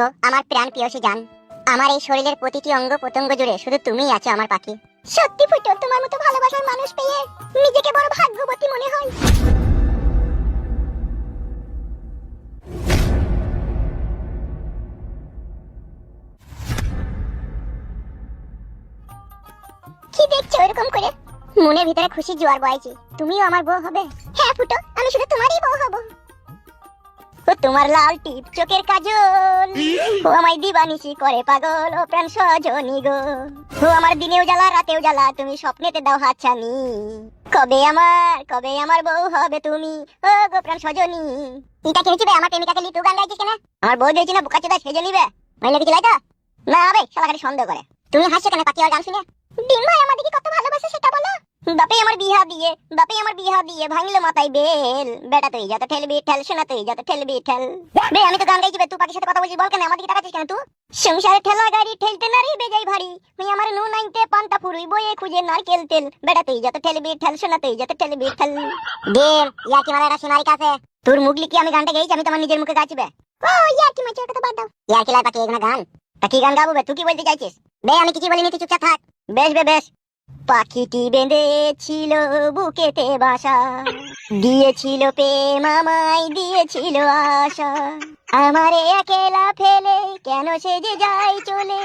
আমার প্রাণ প্রিয়সী জান। আমার এই শরীরের প্রতিটি অঙ্গ প্রত্যঙ্গ জুড়ে শুধু তুমিই আছো আমার পাখি। সত্যি ফুটো, তোমার মতো ভালোবাসার মানুষ পেয়ে নিজেকে বড় ভাগ্যবতী মনে হয়। কি দেখছ এরকম করে? মনের ভিতরে খুশি জোয়ার বয়েছে তুমিও আমার বউ হবে। হ্যাঁ ফুটো, আমি শুধু তোমারই বউ হব। তোমার লাল টিপ চোখের কাজল। ও আমায় দিবানিসি করে পাগল ও প্রাণ সজনী গো। ও আমার দিনেও জ্বালা রাতেও জ্বালা তুমি স্বপ্নেতে দাও হাতছানি কবে আমার কবে আমার বউ হবে তুমি? ও গো প্রাণ সজনী। এটা কি হয়েছে? আমার প্রেমিকাকে লিটু গান গাইছিস কেন? আমার বউ দিয়েছি না বুকা চোদা সেজে নিবে। মাইনে কিছু লাইতো না শালা খালি সন্দেহ করে। তুমি হাসছো কেন? পাখি আর গান শুনে? ডিম ভাই আমাদেরকে কত ভালোবাসে সেটা বলো। বাপে আমার বিহা দিয়ে বাপে আমার বিহা দিয়ে ভাঙলো মাথায় বেল। বেটা তুই যত ঠেলবি ঠেল শোনা তুই যত ঠেলবি ঠেল। বে আমি তো গান গাইছি তুই পাখির সাথে কথা বলছিস বল কেন? আমাদেরকে টাকাছিস কেন তুই? সংসারে ঠেলা গাড়ি ঠেলতে নারী বেজাই ভারী। আমার নু নাইতে পান্তা ফুরুই বয়ে খুঁজে নারকেল তেল। বেটা তুই যত ঠেলবি ঠেল শোনা তুই যত ঠেলবি ঠেল। গেম ইয়াকি মারা সীমারি কাছে। তোর মুগলি কি আমি গানটা গাইছি আমি তোমার নিজের মুখে গাইছি ও মাঝে কথা বাদ দাও। ইয়াকি লাই পাখি এখানে গান। তা কি গান গাবো বে? তুই কি বলতে চাইছিস? বে আমি কিছু বলিনি তুই চুপচাপ থাক। বেশ বে বেশ। পাখিটি বেঁধেছিল বুকেতে বাসা, দিয়েছিল প্রেম আমায়, দিয়েছিল আশা। আমারে একলা ফেলে কেন সে যে যায় চলে?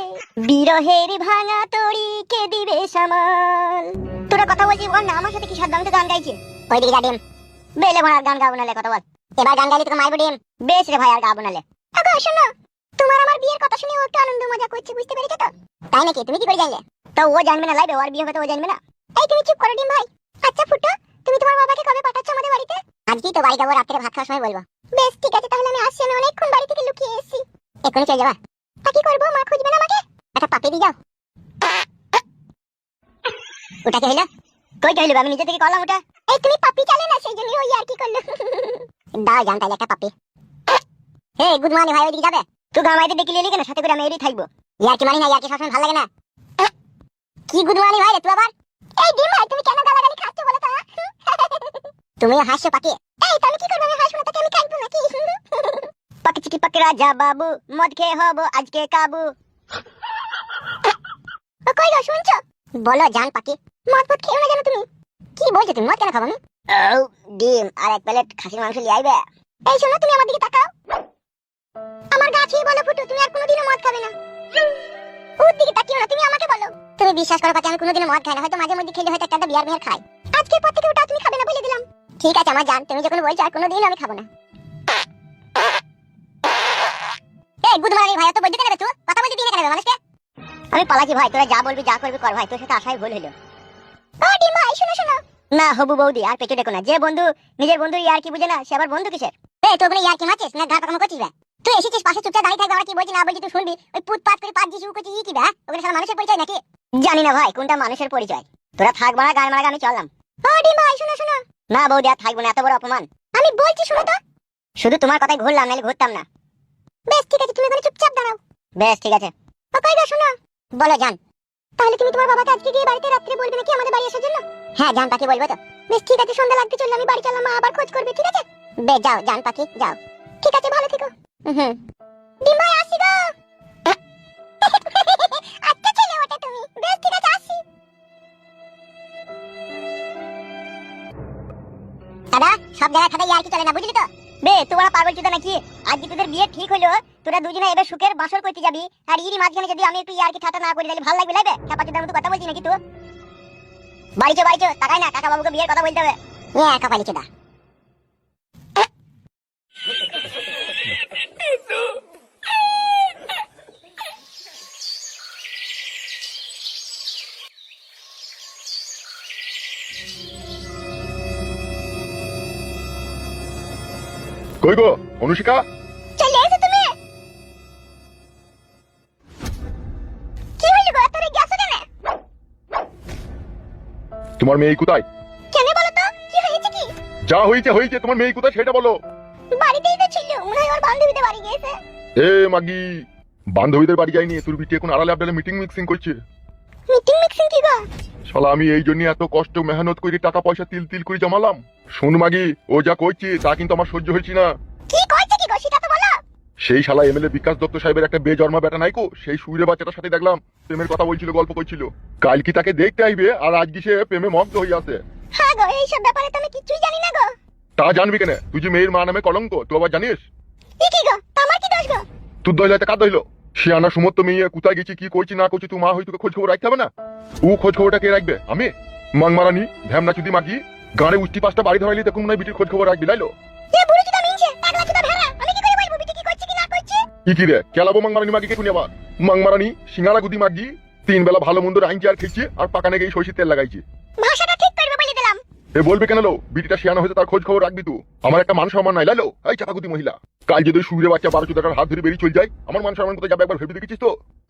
বিরহের ভাঙা তরি কে দিবে সামাল? তোরা কথা বলছিস বল না, আমার সাথে কি সাদ্দাম গান গাইছে? ওইদিকে যা, ডিম। বেলে ভোনার গান গাবো নালে কথা বল। এবার গান গাইলে তোকে মারবো, ডিম। বেশ রে ভাই, আর গাবো নালে শোনো, তোমার আমার বিয়ের কথা শুনে ও একটু আনন্দ মজা করছে, বুঝতে পেরেছ তো? তাই নাকি? তুমি কি করে জানলে? তো ও জানবে না, লাইবে, ওর বিয়ে হবে তো ও জানবে না। এই তুমি চুপ করো ডিম ভাই। আচ্ছা ফুটো, তুমি তোমার বাবাকে কবে পাঠাচ্ছ আমাদের বাড়িতে? আজকেই তো বাড়ি যাব, রাত্রে ভাত খাওয়ার সময় বলব। বেশ, ঠিক আছে, তাহলে আমি আসছি, আমি অনেকক্ষণ বাড়ি থেকে লুকিয়ে এসেছি। এক্ষুনি চলে যাবা। তা কি করব, মা খুঁজবে না আমাকে? একটা পাপি দিয়ে যাও। ওটা কি হইল? কই হইল আমি নিজে থেকে করলাম ওটা? এই তুমি পাপি চালে না, সেই জন্য ওই আর কি করল। দাও, জান তাহলে একটা পাপি হে, গুড মর্নিং, ভাই, ওইদিকে যাবে? তুই গামাইতে ডেকে লিলি কেন? সাথে করে আমি এরই থাকব। ইয়ার কি মানি না ইয়ার কি সবসময় ভালো লাগে না। কি গুড মর্নিং ভাই রে তুই আবার? এই ডিম ভাই তুমি কেন গালাগালি খাচ্ছ বলো তো তুমি হাসছো পাকি এই তুমি কি করবে আমি? হাসবো না তাকে আমি কাটবো নাকি? পাকি চিকি পাকি রাজা বাবু মদ খেয়ে হব আজকে কাবু। ও কই গো শুনছো? বলো জান পাকি মদ ফদ খেও না জানো তুমি? কি বলছো তুমি? মদ কেন খাব আমি? ও ডিম আর এক প্লেট খাসির মাংস লিয়ে আইবে। এই শোনো তুমি আমার দিকে তাকাও। আমার গাছেই বলো ফুটু তুমি আর কোনোদিনও মদ খাবে না। ওর দিকে তাকিও না, তুমি আমাকে বলো। তুমি বিশ্বাস করো পাকি আমি কোনোদিনও মদ খাই না, হয়তো মাঝে মধ্যে খেলে হয়তো একটা বিয়ার মেয়ার খাই। আজকের পর থেকে ওটা তুমি খাবে না বলে দিলাম। ঠিক আছে, আমার জান, তুমি যখন বলছো আর কোনোদিন আমি খাব না। এই মর্নিং ভাই তো বলতে কেন তুই? কথা বলতে দিনে কেন মানুষকে? আমি পালাচ্ছি ভাই, তোরা যা বলবি, যা করবি কর ভাই, তোর সাথে আশাই ভুল হলো। ও ডিম শোনো শোনো। না, হবু বৌদি, আর পেটে দেখো না। যে বন্ধু, নিজের বন্ধু ইয়ার কি বুঝে না, সে আবার বন্ধু কিসের? এই তোর বলে ইয়ার কি মাছিস না ঘা পাকামো করছিস? তুই এসেছিস পাশে চুপচাপ দাঁড়িয়ে থাকবে, আমরা কি বলছি না বলছি, তুই শুনবি? ওই পুত পাত করে পাত দিয়ে শুরু করছিস ই কি বে ওখানে সারা মানুষের পরিচয় নাকি? জানি না ভাই, কোনটা মানুষের পরিচয়? তোরা থাক মারা, গান মারা, আমি চললাম। ও ডিম ভাই, শোনো শোনো। না বৌদি, আর থাকব না, এত বড় অপমান। আমি বলছি, শুনো তো। শুধু তোমার কথাই ঘুরলাম, নাহলে ঘুরতাম না। বেশ, ঠিক আছে, তুমি এখানে চুপচাপ দাঁড়াও। বেশ, ঠিক আছে। ও কই গো, শোনো। বলো, জান। তাহলে তুমি তোমার বাবাকে আজকে গিয়ে বাড়িতে রাত্রে বলবে নাকি আমাদের বাড়ি আসার জন্য? হ্যাঁ জান পাখি বলব তো। বেশ, ঠিক আছে, সন্ধ্যা লাগতে চললে, আমি বাড়ি চললাম, মা আবার খোঁজ করবে, ঠিক আছে? বে যাও, জান পাখি, যাও। ঠিক আছে, ভালো থেকো। হুম ডিম আসি গো। আচ্ছা ছেলে ওটা তুমি। বেশ, ঠিক আছে, আসি। দাদা, সব জায়গায় খাতা ইয়ার কি চলে না, বুঝলি তো? বে তোরা পাগল চুদা নাকি? আজকে তোদের বিয়ে ঠিক হইল, তোরা দুজনে এবার সুখের বাসর করতে যাবি, আর ইরি মাঝখানে যদি আমি একটু ইয়ার কি ঠাটা না করি তাহলে ভালো লাগবে লাগবে চাপা চুদার মতো কথা বলছি নাকি তুই? বাড়ি চো বাড়ি চো তাকাই না কাকা বাবুকে বিয়ের কথা বলতে হবে। হ্যাঁ কপালি চুদা কই গো অনুষ্কা চলে এসো তুমি। কি হইল গো তোরে গেছো কেন? তোমার মেয়ে কোথায়? কেন বলো তো কি হয়েছে কি? যা হয়েছে হয়েছে তোমার মেয়ে কোথায় সেটা বলো। বাড়িতেই তো ছিল মনে হয় ওর বান্ধবীদের বাড়ি গিয়েছে। এ মাগি বান্ধবীদের বাড়ি যায়নি তোর বিটি এখন আড়ালে আবডালে মিটিং মিক্সিং করছে। মিটিং মিক্সিং কি গো? শালা আমি এই জন্য এত কষ্ট মেহনত করে টাকা পয়সা তিল তিল করে জমালাম। শুন মাগি ও যা করছে তা কিন্তু আমার সহ্য হয়েছে না। কি করছে কি গো সেটা তো বলো। সেই শালা এমএলএ বিকাশ দত্ত সাহেবের একটা বেজন্মা বেটা নাইকো সেই সুইরে বাচ্চাটার সাথে দেখলাম প্রেমের কথা বলছিল গল্প করছিল। কাল কি তাকে দেখতে আইবে আর আজকে সে প্রেমে মগ্ন হয়ে আছে। হ্যাঁ গো এইসব ব্যাপারে তো আমি কিছুই জানি না গো। তা জানবি কেন? তুই যে মেয়ের মা নামে কলঙ্ক তুই আবার জানিস? কি গো তা আমার কি দোষ গো? তোর দইলে কার দইল সে আনা সমস্ত মেয়ে কোথায় গেছি কি করছি না করছি তুই মা হই তোকে খোঁজ খবর রাখতে হবে না? ও খোঁজ খবরটা কে রাখবে? আমি? মাংমারানি ভ্যামনা চুদি মাগি গানে উষ্টি পাঁচটা বাড়ি ধরাইলি তখন মনে বিটির খোঁজ খবর রাখবি লাইলো কি কি রে কেলাবো মাংমারানি মাগি কে শুনি আবার? মাংমারানি সিঙ্গারা গুদি মাগি তিন বেলা ভালো মন্দ আইনছি আর খেয়েছি আর পাকানে গিয়ে সরষের তেল লাগাইছি। এ বলবে কেন লো? বিটিটা শিয়ানো হয়েছে, তার খোঁজ খবর রাখবি তু। আমার একটা মান সম্মান নাই লাইলো এই চাপাকুতি মহিলা। কাল যদি সুবিরে বাচ্চা বারো চোদ্দটার হাত ধরে বেরিয়ে চলে যায়, আমার মান সম্মান কোথায় যাবে একবার ভেবে দেখেছিস তো?